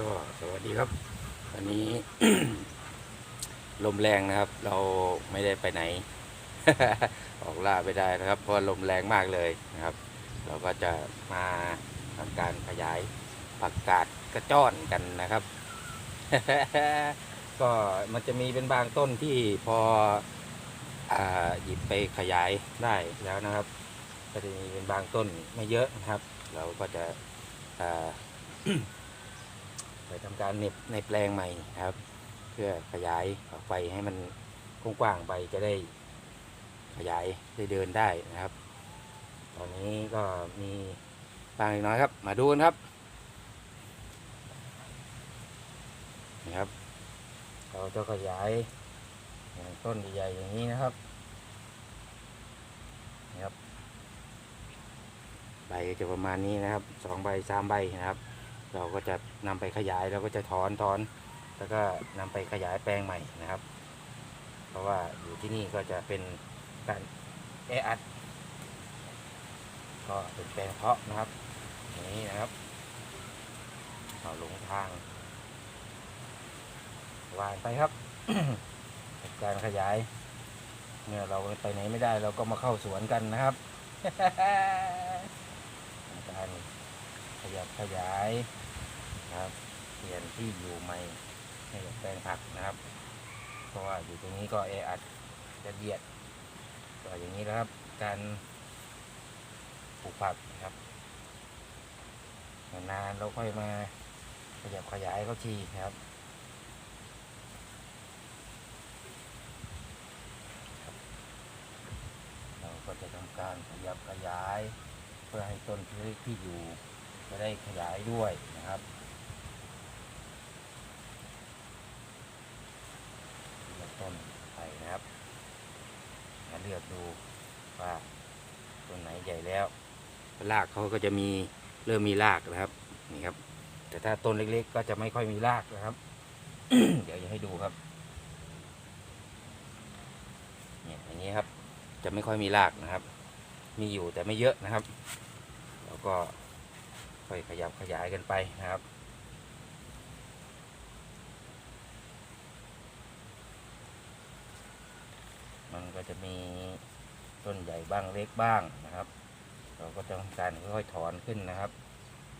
ก็สวัสดีครับ วันนี้ ลมแรงนะครับ เราไม่ได้ไปไหน ออกล่าไม่ได้นะครับ เพราะลมแรงมากเลยนะครับ เราก็จะมาทำการขยายผักกาดกระจ้อนกันนะครับ ก็มันจะมีเป็นบางต้นที่พออหยิบไปขยายได้แล้วนะครับ ก็จะมีเป็นบางต้นไม่เยอะนะครับ เราก็จะ ไปทำการเน็บในแปลงใหม่ครับ เพื่อขยายออกไปให้มันกว้างๆไปจะได้ขยายได้เดินได้นะครับ ตอนนี้ก็มีบางเล็กน้อยครับ มาดูกันครับนี่ครับ เราจะขยายต้นใหญ่ๆอย่างนี้นะครับนี่ครับใบจะประมาณนี้นะครับสองใบสามใบนะครับ เราก็จะนำไปขยายเราก็จะถอนถอน แล้วก็นำไปขยายแปลงใหม่นะครับ เพราะว่าอยู่ที่นี่ก็จะเป็นการแออัด ก็เป็นแปลงเพาะนะครับนี้นะครับเอาหลงทางวานไปครับ การขยาย เมื่อเราไปไหนไม่ได้ เราก็มาเข้าสวนกันนะครับการขยับขยาย นะครับ เปลี่ยนที่อยู่ใหม่ให้กับแปลงผักนะครับ เพราะว่าอยู่ตรงนี้ก็แออัดจะเบียดก็อย่างนี้นะครับ การปลูกผักนะครับนานๆเราค่อยมาขยับขยายเขาทีนะครับเราก็จะทำการขยับขยาย เพื่อให้ต้นที่ที่อยู่จะได้ขยายด้วยนะครับทีละ ต้นไปนะครับมาเลือกดูว่าต้นไหนใหญ่แล้วรากเขาก็จะมีเริ่มมีรากนะครับนี่ครับ แต่ถ้าต้นเล็ก ๆ ก็จะไม่ค่อยมีรากนะครับ เดี๋ยวจะให้ดูครับเนี่ยอย่างนี้ครับ จะไม่ค่อยมีรากนะครับ มีอยู่แต่ไม่เยอะนะครับ แล้วก็ค่อยขยับขยายกันไปนะครับ มันก็จะมีต้นใหญ่บ้างเล็กบ้างนะครับ เราก็จะทำการค่อยๆถอนขึ้นนะครับ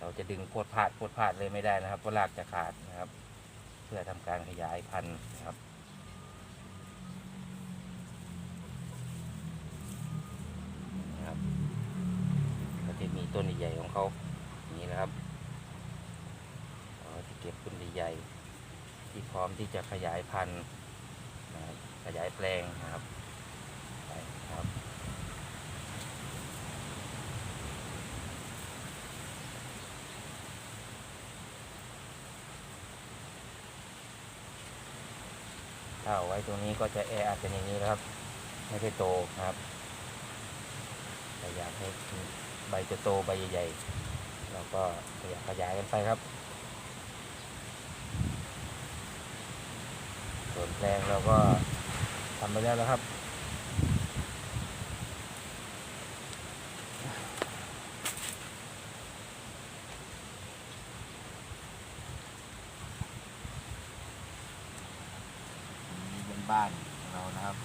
เราจะดึงโพดพาดโพดพาดเลยไม่ได้นะครับเพราะรากจะขาดนะครับ เพื่อทำการขยายพันธุ์นะครับนะครับ ก็จะมีต้นใหญ่ของเขาอย่างนี้นะครับเราจะเก็บต้นใหญ่ที่พร้อมที่จะขยายพันธุ์ขยายแปลงนะครับไปนะครับ ข่าเอาไว้ตรงนี้ก็จะแออัดเป็นอย่างนี้นะครับ ไม่ได้โตนะครับแต่อยากให้ใบจะโตใบใหญ่ๆเราก็ขยับขยายกันไปครับ ส่วนแปลงเราก็ทำไปแล้วแล้วครับ นี่เป็นบ้านของเรานะครับ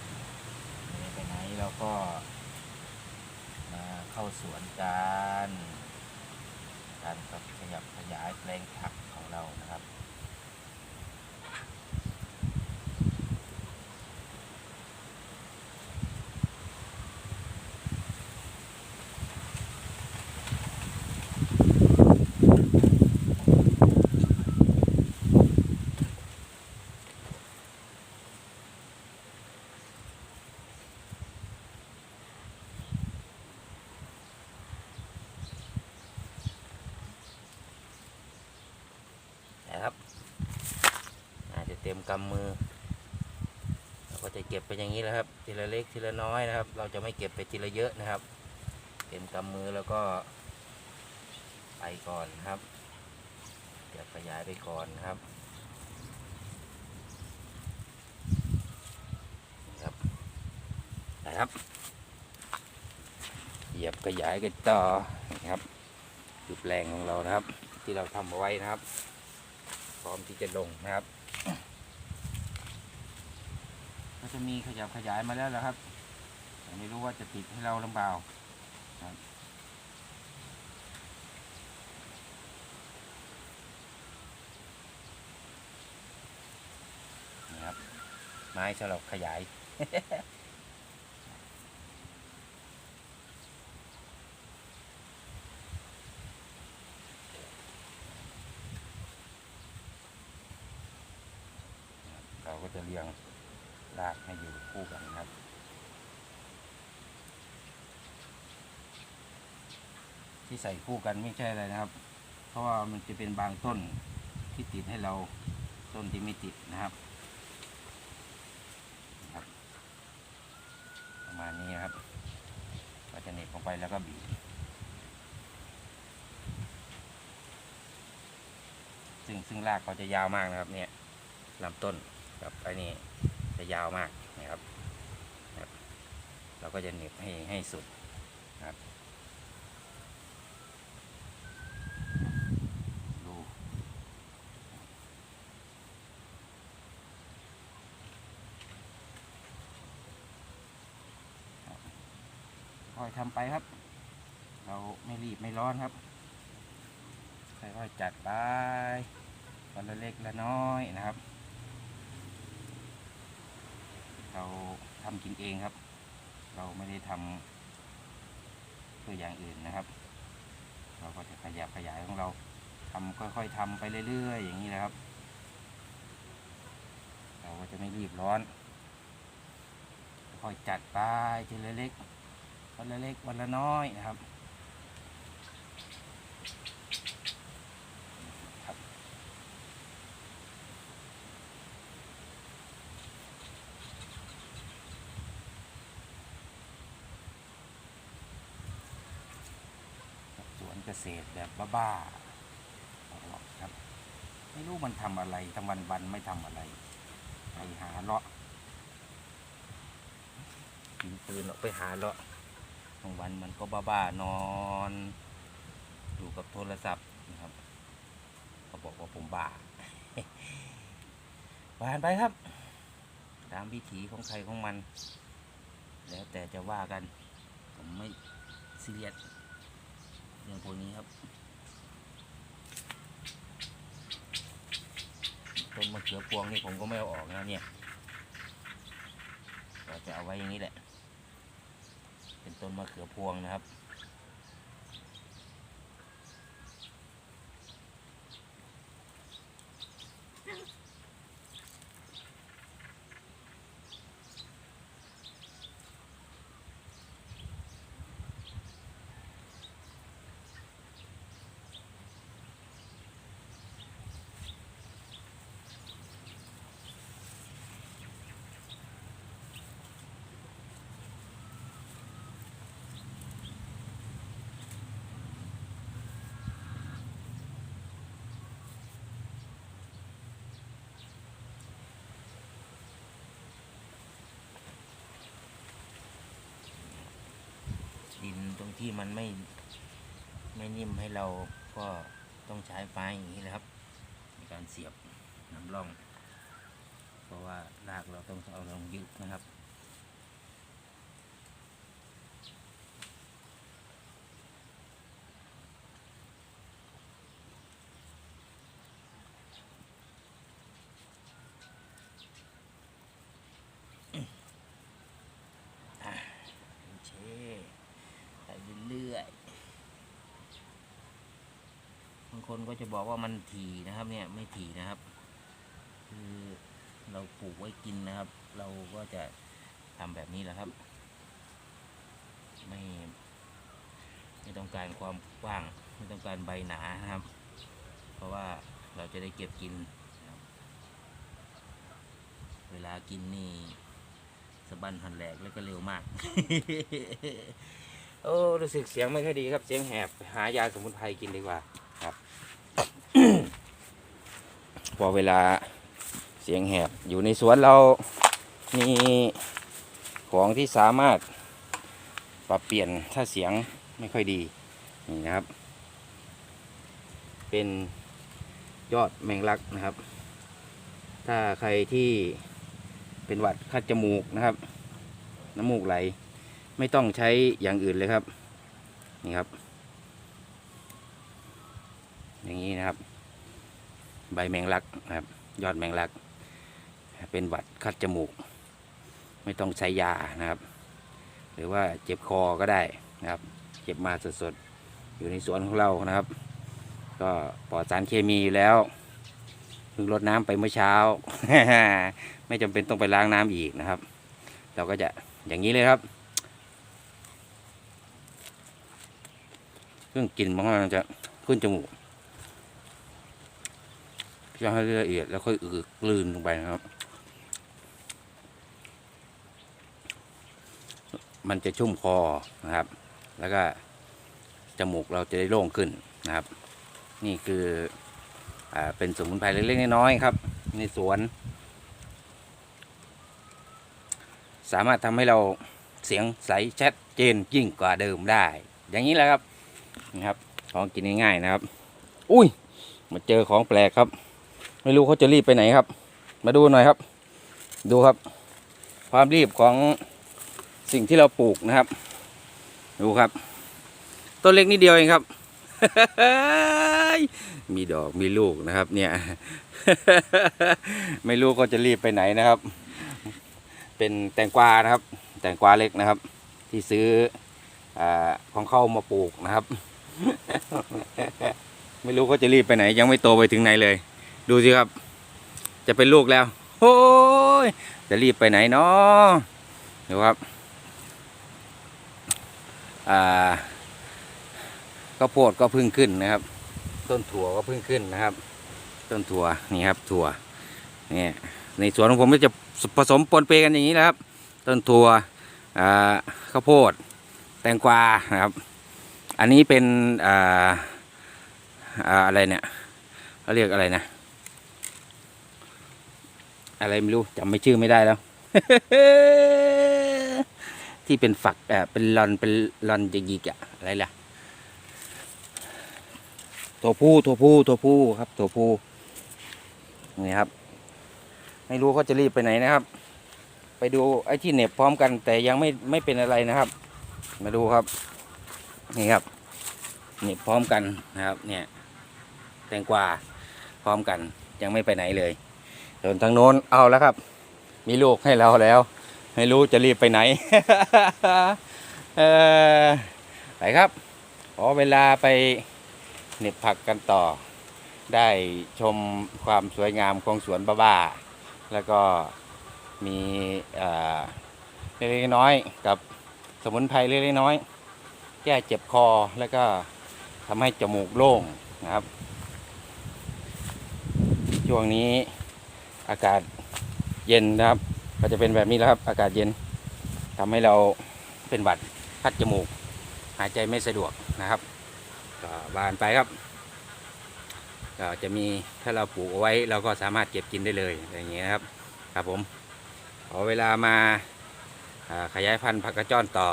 ไม่ได้ไปไหนเราก็ มา เข้าสวนกัน การขยับขยายแปลงผักของเรานะครับนะครับอาจจะเต็ม กำมือ เราก็จะเก็บไปอย่างนี้แหละครับ ทีละเล็กทีละน้อยนะครับ เราจะไม่เก็บไปทีละเยอะนะครับเต็มกำมือแล้วก็ไปก่อนนครับเดี๋ยวขยายไปก่อนนครับนะครับนะครับเหยียบขยายกันต่อนะครับคือแปลงของเรานะครับ ที่เราทำเอาไว้นะครับ พร้อมที่จะลงนะครับ ก็ จะมีขยับขยายมาแล้วนะครับแต่ไม่รู้ว่าจะติดให้เราหรือเปล่าครับนะครับไม้สำหรับขยาย เราก็จะเรียงรากให้อยู่คู่กันนะครับ ที่ใส่คู่กันไม่ใช่อะไรนะครับ เพราะว่ามันจะเป็นบางต้นที่ติดให้เราต้นที่ไม่ติดนะครับครับ ประมาณนี้ครับก็จะเน็บลงไปแล้วก็บีบซึ่งซึ่งรากเขาจะยาวมากนะครับ เนี่ยลำต้นกับไอ้นี่จะยาวมากนะครับ เราก็จะเน็บให้ให้สุดนะครับ ดูครับค่ อยทำไปครับ เราไม่รีบไม่ร้อนครับค่อยๆจัดไปวันละเล็กละน้อยนะครับ เราทำกินเองครับ เราไม่ได้ทำเพื่ออย่างอื่นนะครับ เราก็จะขยับขยายของเราทำค่อยๆทำไปเรื่อย ๆ อย่างนี้นะครับ เราก็จะไม่รีบร้อน ค่อยจัดไปทีละเล็ก วันละเล็กวันละน้อยนะครับสวนเกษตรแบบบ้าๆเอาหรอกครับ ไม่รู้มันทำอะไรทั้งวันวันไม่ทำอะไร ไปหาเลาะยิงปืนออกไปหาเลาะ บางวันมันก็บ้าๆนอนอยู่กับโทรศัพท์นะครับเขาบอกว่าผมบ้าผ่านไปครับ ตามวิถีของใครของมัน แล้วแต่จะว่ากัน ผมไม่ซีเรียสเรื่องพวกนี้ครับต้นมะเขือพวงนี่ผมก็ไม่เอาออกนะเนี่ยเราจะเอาไว้อย่างนี้แหละ ต้นมะเขือพวงนะครับ ดินตรงที่มันไม่ไม่นิ่มให้เราก็ต้องใช้ไฟอย่างนี้นะครับ ในการเสียบน้ำร่อง เพราะว่ารากเราต้องเอาลงยึดนะครับ อะโอเคไปเรื่อยๆบาง คนก็จะบอกว่ามันถี่นะครับเนี่ยไม่ถี่นะครับ คือเราปลูกไว้กินนะครับ เราก็จะทำแบบนี้แหละครับ ไม่ไม่ต้องการความกว้าง ไม่ต้องการใบหนานะครับ เพราะว่าเราจะได้เก็บกิน เวลากินนี่สะบันหันแหลกแล้วก็เร็วมาก โอ้ รู้สึกเสียงไม่ค่อยดีครับ เสียงแหบ หายาสมุนไพรกินดีกว่าครับ พอเวลาเสียงแหบอยู่ในสวนเรามีของที่สามารถปรับเปลี่ยนถ้าเสียงไม่ค่อยดีนี่นะครับ เป็นยอดแมงลักนะครับ ถ้าใครที่เป็นหวัดคัดจมูกนะครับ น้ำมูกไหล ไม่ต้องใช้อย่างอื่นเลยครับ นี่ครับ อย่างนี้นะครับ ใบแมงลัก นะครับ ยอดแมงลัก เป็นหวัดคัดจมูก ไม่ต้องใช้ยานะครับ หรือว่าเจ็บคอก็ได้นะครับ เก็บมาสดๆ อยู่ในสวนของเรานะครับ ก็ปลอดสารเคมีอยู่แล้วเพิ่งรดน้ำไปเมื่อเช้า ไม่จำเป็นต้องไปล้างน้ำอีกนะครับ เราก็จะอย่างนี้เลยครับเรื่องกลิ่นมันจะขึ้นจมูก จะให้ละเอียดแล้วค่อยอืดกลืนลงไปนะครับ มันจะชุ่มคอนะครับ แล้วก็จมูกเราจะได้โล่งขึ้นนะครับ นี่คืออเป็นสมุนไพรเล็กๆน้อยๆครับ ในสวน สามารถทำให้เราเสียงใสชัดเจนยิ่งกว่าเดิมได้ อย่างนี้แหละครับนะครับ ของกินง่ายๆนะครับ อุ้ย มาเจอของแปลกครับ ไม่รู้เขาจะรีบไปไหนครับ มาดูหน่อยครับ ดูครับ ความรีบของสิ่งที่เราปลูกนะครับ ดูครับ ต้นเล็กนิดเดียวเองครับ มีดอกมีลูกนะครับ เนี่ย ไม่รู้เขาจะรีบไปไหนนะครับ เป็นแตงกวานะครับ แตงกวาเล็กนะครับ ที่ซื้ออของเข้ามาปลูกนะครับ ไม่รู้เขาจะรีบไปไหน ยังไม่โตไปถึงไหนเลย ดูสิครับ จะเป็นลูกแล้วโอ้ยจะรีบไปไหนเนาะดูครับอ่าข้าวโพดก็พึ่งขึ้นนะครับ ต้นถั่วก็พึ่งขึ้นนะครับ ต้นถั่วนี่ครับถั่วเนี่ยในสวนของผมก็จะผสมปนเปกันอย่างนี้นะครับ ต้นถั่วอ่าข้าวโพด แตงกวานะครับ อันนี้เป็นอ่าอ่าอะไรเนี่ยเขาเรียกอะไรนะ อะไรไม่รู้จำไม่ชื่อไม่ได้แล้ว ที่เป็นฝักเอ่อเป็นลอนเป็นลอนจะยิกอะอะไรล่ะตัวผู้ตัวผู้ตัวผู้ครับตัวผู้นี่ครับ ไม่รู้เขาจะรีบไปไหนนะครับ ไปดูไอ้ที่เหน็บพร้อมกัน แต่ยังไม่ไม่เป็นอะไรนะครับ มาดูครับ นี่ครับเหน็บพร้อมกันนะครับ เนี่ย แตงกวาพร้อมกันยังไม่ไปไหนเลย ส่วนทางโน้นเอาแล้วครับ มีลูกให้เราแล้ว ไม่รู้จะรีบไปไหนเออไปครับขอเวลาไปเน็บผักกันต่อ ได้ชมความสวยงามของสวนบ้าๆแล้วก็มีเล็กๆน้อยๆกับสมุนไพรเล็กๆน้อย แก้เจ็บคอแล้วก็ทำให้จมูกโล่งนะครับ ช่วงนี้ อากาศเย็นนะครับ ก็จะเป็นแบบนี้แล้วครับ อากาศเย็นทำให้เราเป็นหวัดคัดจมูก หายใจไม่สะดวกนะครับก็บานไปครับก็จะมีถ้าเราปลูกเอาไว้เราก็สามารถเก็บกินได้เลยอย่างเงี้ยนะครับ ครับผมขอเวลามาอ่าขยายพันธุ์ผักกระจ้อนต่อ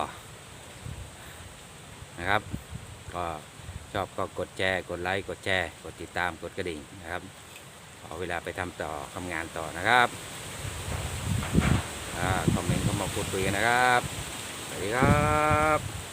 นะครับ ก็ชอบก็กดแชร์กดไลค์กดแชร์ กดติดตามกดกระดิ่งนะครับ ขอเวลาไปทำต่อทำงานต่อนะครับอคอมเมนต์เข้ามาพูดคุยกันนะครับสวัสดีครับ